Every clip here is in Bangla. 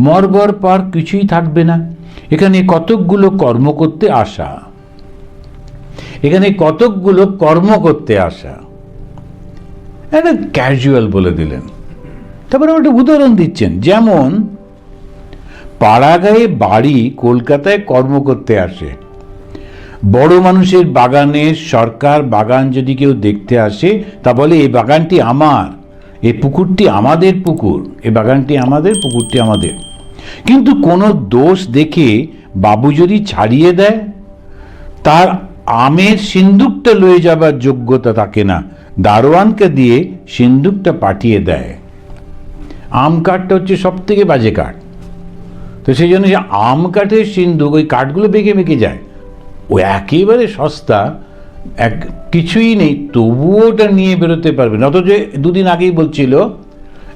মরবার পর কিছুই থাকবে না। এখানে কতকগুলো কর্ম করতে আসা। এখানে কতকগুলো কর্ম করতে আসা। একটা ক্যাজুয়াল বলে দিলেন। তারপরে একটা উদাহরণ দিচ্ছেন। যেমন, পাড়াগাঁয়ে বাড়ি কলকাতায় কর্ম করতে আসে। বড় মানুষের বাগানের সরকার বাগান যদি কেউ দেখতে আসে, তা বলে, এই বাগানটি আমার, এই পুকুরটি আমাদের পুকুর, এই বাগানটি আমাদের, পুকুরটি আমাদের। কিন্তু কোনো দোষ দেখে বাবু যদি ছাড়িয়ে দেয়, তার আমের সিন্দুকটা লয়ে যাবার যোগ্যতা থাকে না। দারোয়ানকে দিয়ে সিন্দুকটা পাঠিয়ে দেয়। আম কাঠটা হচ্ছে সব থেকে বাজে কাঠ। তো সেই জন্য যে আম কাঠের সিন্দুক, ওই কাঠগুলো বেঁকে বেঁকে যায়। ও একেবারে সস্তা, এক কিছুই নেই, তবুও ওটা নিয়ে বেরোতে পারবে না। অথচ দুদিন আগেই বলছিল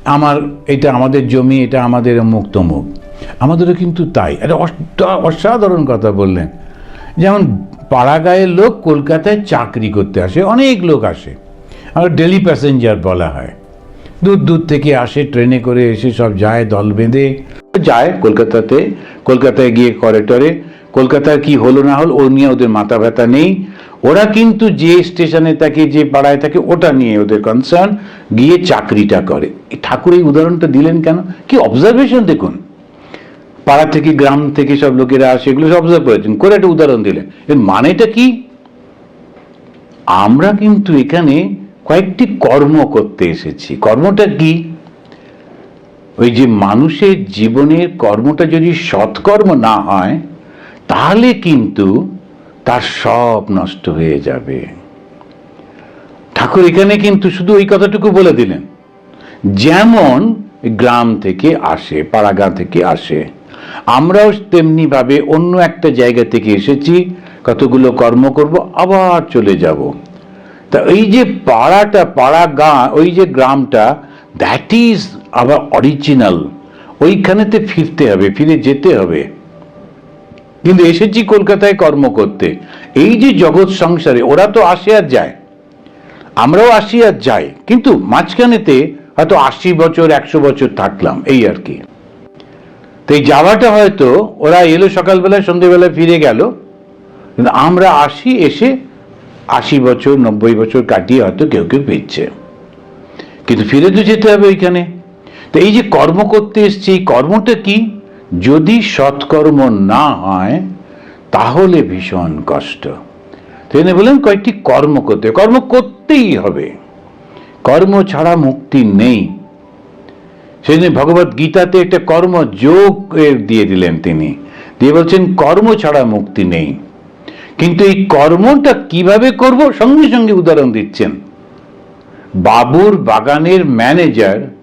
আমার, এটা আমাদের জমি, এটা আমাদের মুখ আমাদেরও কিন্তু তাই। অষ্টা- অসাধারণ কথা বললেন। যেমন পাড়াগাঁয়ের লোক কলকাতায় চাকরি করতে আসে, অনেক লোক আসে। আর ডেলি প্যাসেঞ্জার বলা হয়। দূর দূর থেকে আসে, ট্রেনে করে এসে সব যায়, দল বেঁধে। যায় কলকাতাতে, কলকাতায় গিয়ে করে টরে। কলকাতার কি হলো না হলো, ও নিয়ে ওদের মাথা ব্যথা নেই। ওরা কিন্তু যে স্টেশনে থাকে, যে পাড়ায় থাকে, ওটা নিয়ে ওদের কনসার্ন গিয়ে চাকরিটা করে। ঠাকুর এই উদাহরণটা দিলেন কেন? কি অবজারভেশন দেখুন। পাড়া থেকে, গ্রাম থেকে সব লোকেরা আসে, এগুলো সব অবজার্ভ করেছেন করে একটা উদাহরণ দিলেন। এর মানেটা কি? আমরা কিন্তু এখানে কয়েকটি কর্ম করতে এসেছি। কর্মটা কি? ওই যে মানুষের জীবনের কর্মটা যদি সৎকর্ম না হয়, তাহলে কিন্তু তার সব নষ্ট হয়ে যাবে। ঠাকুর এখানে কিন্তু শুধু ওই কথাটুকু বলে দিলেন। যেমন গ্রাম থেকে আসে, পাড়াগাঁ থেকে আসে, আমরাও তেমনি ভাবে অন্য একটা জায়গা থেকে এসেছি, কতগুলো কর্ম করব, আবার চলে যাব। তা এই যে পাড়াটা পাড়া গাঁ ওই যে গ্রামটা দ্যাট ইজ আবার অরিজিনাল ওইখানেতে ফিরতে হবে, ফিরে যেতে হবে। কিন্তু এসেছি কলকাতায় কর্ম করতে। এই যে জগৎ সংসারে, ওরা তো আসে আর যায়। আমরাও আসি আর যাই। কিন্তু মাঝখানেতে হয়তো আশি বছর, একশো বছর থাকলাম, এই আর কি। তো এই যাওয়াটা হয়তো ওরা এলো সকালবেলায়, সন্ধেবেলায় ফিরে গেল। কিন্তু আমরা আসি এসে আশি বছর, নব্বই বছর কাটিয়ে হয়তো কেউ কেউ ফিরছে। কিন্তু ফিরে তো যেতে হবে ওইখানে। তো এই যে কর্ম করতে এসছি, কর্মটা কি? যদি সৎকর্ম না হয়, তাহলে ভীষণ কষ্ট। তিনি বললেন, কয়েকটি কর্ম করতে কর্ম করতেই হবে। কর্ম ছাড়া মুক্তি নেই। সেই জন্য ভগবত গীতাতে একটা কর্ম যোগ দিয়ে দিলেন তিনি। দিয়ে বলছেন, কর্ম ছাড়া মুক্তি নেই। কিন্তু এই কর্মটা কীভাবে করব? সঙ্গে সঙ্গে উদাহরণ দিচ্ছেন। বাবুর বাগানের ম্যানেজার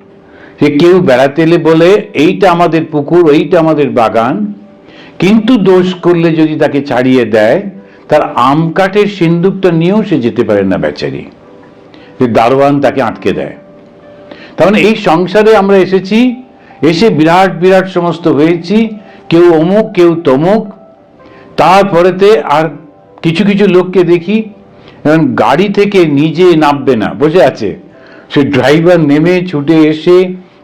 সে কেউ বেড়াতে এলে বলে, এইটা আমাদের পুকুর এইটা আমাদের বাগান। কিন্তু দোষ করলে যদি তাকে ছাড়িয়ে দেয়, তার আম কাঠের সিন্দুকটা নিয়েও সে যেতে পারে না বেচারি। যে দারোয়ান তাকে আটকে দেয়। তার মানে এই সংসারে আমরা এসেছি, এসে বিরাট বিরাট সমস্ত হয়েছি, কেউ অমুক, কেউ তমুক। তারপরেতে আর কিছু কিছু লোককে দেখি যেমন গাড়ি থেকে নিজে নামবে না, বসে আছে। সে ড্রাইভার নেমে ছুটে এসে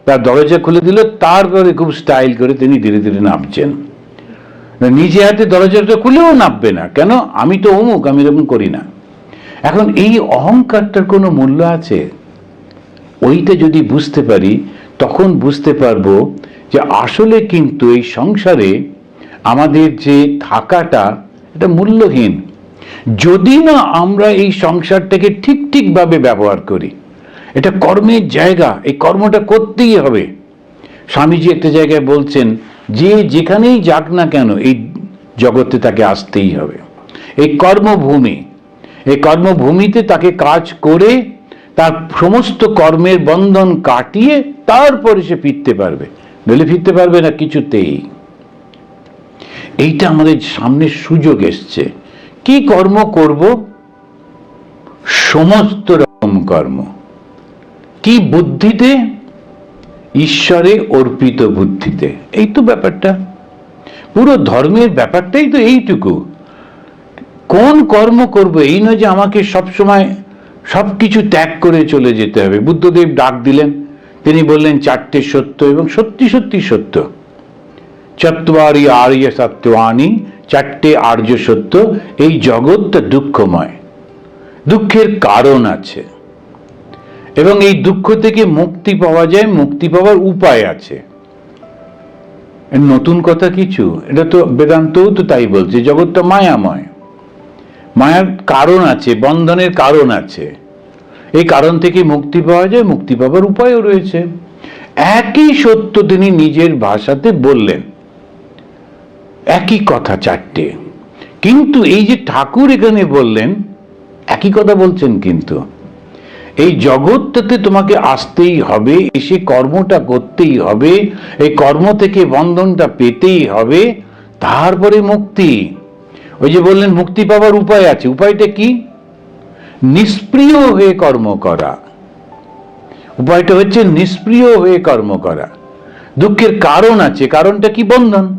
তার দরজা খুলে দিল, তারপরে খুব স্টাইল করে তিনি ধীরে ধীরে নামছেন। নিজে হাতে দরজাটা খুলেও নামবে না। কেন? আমি তো অমুক, আমি এরকম করি না। এখন এই অহংকারটার কোনো মূল্য আছে? ওইটা যদি বুঝতে পারি, তখন বুঝতে পারব যে আসলে কিন্তু এই সংসারে আমাদের যে থাকাটা এটা মূল্যহীন। যদি না আমরা এই সংসারটাকে ঠিক ঠিকভাবে ব্যবহার করি এটা কর্মের জায়গা, এই কর্মটা করতেই হবে। স্বামীজি একটা জায়গায় বলছেন, যে যেখানেই যাক না কেন, এই জগতে তাকে আসতেই হবে। এই কর্মভূমি, এই কর্মভূমিতে তাকে কাজ করে তার সমস্ত কর্মের বন্ধন কাটিয়ে তারপরে সে ফিরতে পারবে। নইলে ফিরতে পারবে না কিছুতেই। এইটা আমাদের সামনে সুযোগ এসছে। কি কর্ম করব? সমস্ত রকম কর্ম। কি বুদ্ধিতে? ঈশ্বরে অর্পিত বুদ্ধিতে। এই তো ব্যাপারটা। পুরো ধর্মের ব্যাপারটাই তো এইটুকু। কোন কর্ম করব? এই নয় যে আমাকে সবসময় সব কিছু ত্যাগ করে চলে যেতে হবে। বুদ্ধদেব ডাক দিলেন। তিনি বললেন, চারটে সত্য এবং সত্যি সত্যি সত্য। চত্বারি আর্য সত্যবাণী চারটে আর্য সত্য। এই জগৎটা দুঃখময়। দুঃখের কারণ আছে। এবং এই দুঃখ থেকে মুক্তি পাওয়া যায়, মুক্তি পাওয়ার উপায় আছে। নতুন কথা কিছু, এটা তো বেদান্তও তো তাই বলছে, জগৎটা মায়াময়। মায়ার কারণ আছে, বন্ধনের কারণ আছে। এই কারণ থেকে মুক্তি পাওয়া যায়, মুক্তি পাওয়ার উপায়ও রয়েছে। একই সত্য তিনি নিজের ভাষাতে বললেন। একই কথা চারটে। কিন্তু এই যে ঠাকুর এখানে বললেন, একই কথা বলছেন কিন্তু। এই জগৎটাতে তোমাকে আসতেই হবে, এসে কর্মটা করতেই হবে, এই কর্ম থেকে বন্ধনটা পেতেই হবে, তারপরে মুক্তি। ওই যে বললেন, মুক্তি পাওয়ার উপায় আছে। উপায়টা কি? নিষ্প্রিয় হয়ে কর্ম করা। উপায়টা হচ্ছে নিষ্প্রিয় হয়ে কর্ম করা। দুঃখের কারণ আছে। কারণটা কি? বন্ধন।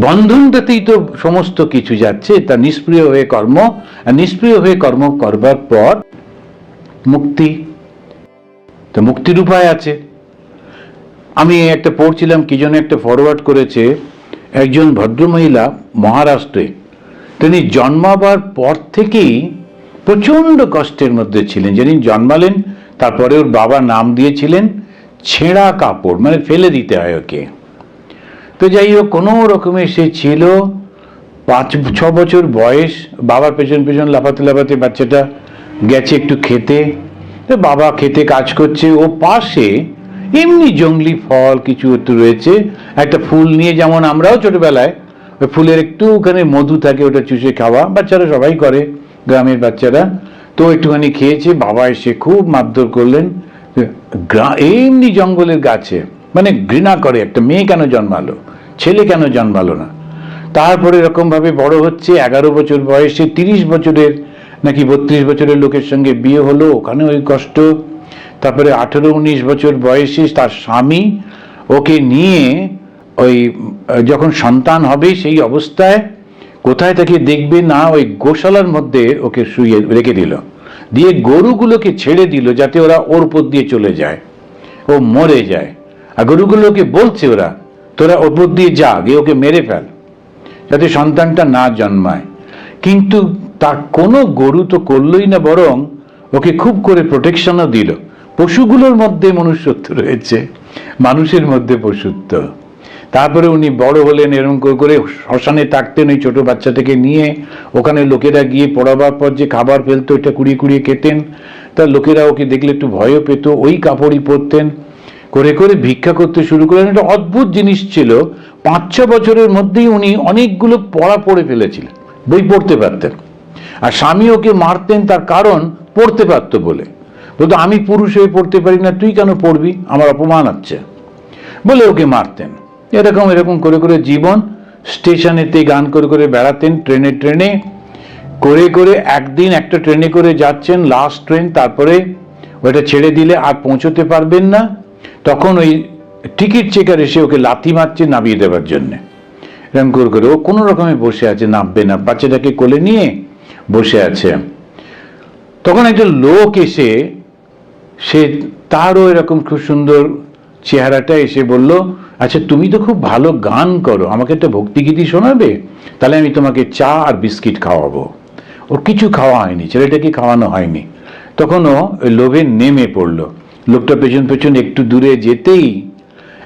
বন্ধনটাতেই তো সমস্ত কিছু যাচ্ছে। তা নিষ্প্রিয় হয়ে কর্ম। নিষ্প্রিয় হয়ে কর্ম করবার পর মুক্তি। তো মুক্তির উপায় আছে। আমি একটা পড়ছিলাম, কি জন্য একটা ফরওয়ার্ড করেছে একজন ভদ্রমহিলা মহারাষ্ট্রে। তিনি জন্মাবার পর থেকেই প্রচণ্ড কষ্টের মধ্যে ছিলেন। যেদিন জন্মালেন, তারপরে ওর বাবা নাম দিয়েছিলেন, ছেঁড়া কাপড় মানে ফেলে দিতে হয় ওকে। তো যাই হোক, কোনো রকমে সে ছিল পাঁচ, ছ বছর বয়স, বাবার পেছন পেছন লাফাতে লাফাতে বাচ্চাটা গেছে একটু খেতে। তো বাবা খেতে কাজ করছে, ও পাশে এমনি জঙ্গলি ফল কিছু একটু রয়েছে, একটা ফুল নিয়ে যেমন আমরাও ছোটবেলায় ওই ফুলের একটু ওখানে মধু থাকে, ওটা চুষে খাওয়া, বাচ্চারা সবাই করে, গ্রামের বাচ্চারা। তো একটুখানি খেয়েছে, বাবা এসে খুব মারধর করলেন। এমনি জঙ্গলের গাছে মানে ঘৃণা করে, একটা মেয়ে কেন জন্মালো? ছেলে কেন জন্মালো না? তারপরে এরকম ভাবে বড় হচ্ছে, এগারো বছর বয়সে তিরিশ বছরের নাকি বত্রিশ বছরের লোকের সঙ্গে বিয়ে হলো? ওখানে ওই কষ্ট। তারপরে আঠেরো উনিশ বছর বয়সে তার স্বামী ওকে নিয়ে ওই, যখন সন্তান হবে সেই অবস্থায় কোথায় তাকে দেখবে না ওই গোশালার মধ্যে ওকে শুয়ে রেখে দিল। দিয়ে গরুগুলোকে ছেড়ে দিল যাতে ওরা ওর উপর দিয়ে চলে যায়। ও মরে যায়। আর গরুগুলোকে বলছে ওরা, তোরা ওর উপর দিয়ে যা, গিয়ে ওকে মেরে ফেল, যাতে সন্তানটা না জন্মায়। কিন্তু তার কোনো গরু তো করলোই না, বরং ওকে খুব করে প্রোটেকশনও দিল। পশুগুলোর মধ্যে মনুষ্যত্ব রয়েছে, মানুষের মধ্যে পশুত্ব। তারপরে উনি বড় হলেন, এরকম করে শ্মশানে থাকতেন ওই ছোট বাচ্চাটাকে নিয়ে। ওখানে লোকেরা গিয়ে পড়াবার পর যে খাবার ফেলতো ওইটা কুড়িয়ে কুড়িয়ে খেতেন। তা লোকেরা ওকে দেখলে একটু ভয়ও পেত, ওই কাপড়ই পরতেন। করে করে ভিক্ষা করতে শুরু করলেন। একটা অদ্ভুত জিনিস ছিল পাঁচ ছ বছরের মধ্যেই উনি অনেকগুলো পড়া পড়ে ফেলেছিলেন, বই পড়তে পারতেন। আর স্বামী ওকে মারতেন তার কারণ পড়তে পারতো বলে। বলতো, আমি পুরুষ হয়ে পড়তে পারি না, তুই কেন পড়বি? আমার অপমান হচ্ছে। বলে ওকে মারতেন। এরকম এরকম করে করে জীবন স্টেশনেতে গান করে করে বেড়াতেন, ট্রেনে ট্রেনে করে করে একদিন একটা ট্রেনে করে যাচ্ছেন লাস্ট ট্রেন তারপরে ওইটা ছেড়ে দিলে আর পৌঁছতে পারবেন না। তখন ওই টিকিট চেকার এসে ওকে লাথি মারছে নামিয়ে দেওয়ার জন্যে। এরকম করে করে ও কোনো রকমে বসে আছে, নামবে না। বাচ্চাটাকে কোলে নিয়ে বসে আছে। তখন একজন লোক এসে, সে তারও এরকম খুব সুন্দর চেহারাটা এসে বলল আচ্ছা তুমি তো খুব ভালো গান করো, আমাকে একটা ভক্তিগীতি শোনাবে? তাহলে আমি তোমাকে চা আর বিস্কিট খাওয়াবো। ওর কিছু খাওয়া হয়নি, ছেলেটাকে খাওয়ানো হয়নি। তখনও ওই লোভে নেমে পড়ল। লোকটা পেছন পেছন একটু দূরে যেতেই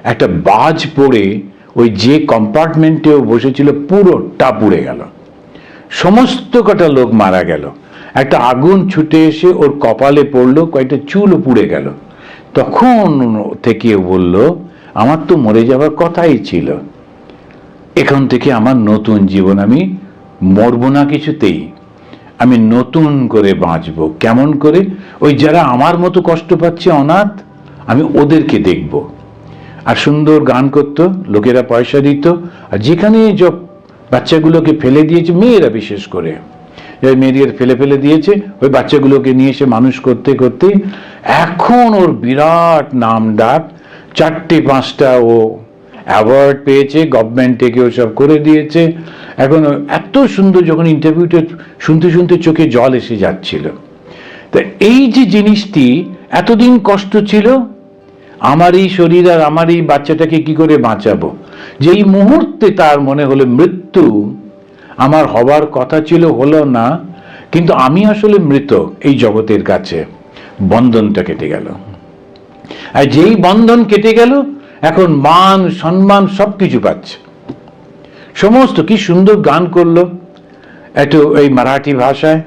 একটা বাজ পড়ে ওই যে কম্পার্টমেন্টে ও বসেছিল, পুরোটা পুড়ে গেল। সমস্ত কটা লোক মারা গেল। একটা আগুন ছুটে এসে ওর কপালে পড়ল, কয়েকটা চুলও পুড়ে গেল। তখন থেকে বলল, আমার তো মরে যাওয়ার কথাই ছিল। এখান থেকে আমার নতুন জীবন, আমি মরবো না কিছুতেই। আমি নতুন করে বাঁচবো। কেমন করে? ওই যারা আমার মতো কষ্ট পাচ্ছে অনাথ, আমি ওদেরকে দেখব। আর সুন্দর গান করতো, লোকেরা পয়সা দিত, আর যেখানে বাচ্চাগুলোকে ফেলে দিয়েছে, মেয়েরা বিশেষ করে। যে মেয়েদের ফেলে ফেলে দিয়েছে, ওই বাচ্চাগুলোকে নিয়ে এসে মানুষ করতে করতে এখন ওর বিরাট নাম ডাক চারটে, পাঁচটা ও অ্যাওয়ার্ড পেয়েছে গভর্নমেন্ট থেকে ওসব করে দিয়েছে। এখন এত সুন্দর যখন ইন্টারভিউটা শুনতে শুনতে চোখে জল এসে যাচ্ছিল। তা এই যে জিনিসটি, এতদিন কষ্ট ছিল আমারই শরীর আর আমারই বাচ্চাটাকে কি করে বাঁচাবো? যেই মুহূর্তে তার মনে হলো মৃত্যু, আমার হবার কথা ছিল হলো না, কিন্তু আমি আসলে মৃত এই জগতের কাছে। বন্ধনটা কেটে গেল। আর যেই বন্ধন কেটে গেল, এখন মান, সম্মান সব কিছু পাচ্ছে। সমস্ত কি সুন্দর গান করল। একটু এই মারাঠি ভাষায়,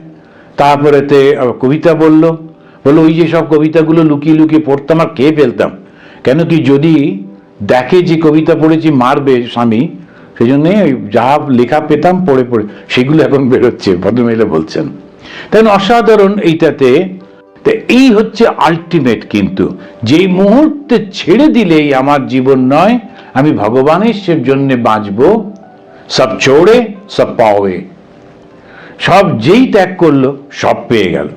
তারপরেতে কবিতা বলল। বলল, ওই যে সব কবিতাগুলো লুকিয়ে লুকিয়ে পড়তাম, আর কে ফেলতাম। কেন কি যদি দেখে যে কবিতা পড়েছি, মারবে স্বামী সেই জন্যে যা লেখা পেতাম, পড়ে পড়ে, সেগুলো এখন বেরোচ্ছে, ভদ্রমহিলা বলছেন। তাই অসাধারণ এইটাতে, তো এই হচ্ছে আলটিমেট কিন্তু। যেই মুহূর্তে ছেড়ে দিলেই আমার জীবন নয়, আমি ভগবানের সে জন্য বাঁচবো, সব ছোড়ে সব পাওয়ে। সব যেই ত্যাগ করল, সব পেয়ে গেল।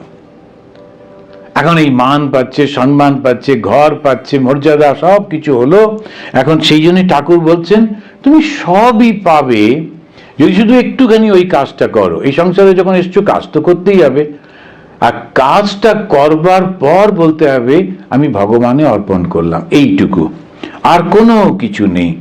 এখন এই মান পাচ্ছে, সম্মান পাচ্ছে, ঘর পাচ্ছে, মর্যাদা সব কিছু হলো। এখন সেই জন্য ঠাকুর বলছেন, তুমি সবই পাবে যদি শুধু একটুখানি ওই কাজটা করো। এই সংসারে যখন এসছো, কাজ তো করতেই হবে। আর কাজটা করবার পর বলতে হবে, আমি ভগবানে অর্পণ করলাম। এইটুকু। আর কোনো কিছু নেই।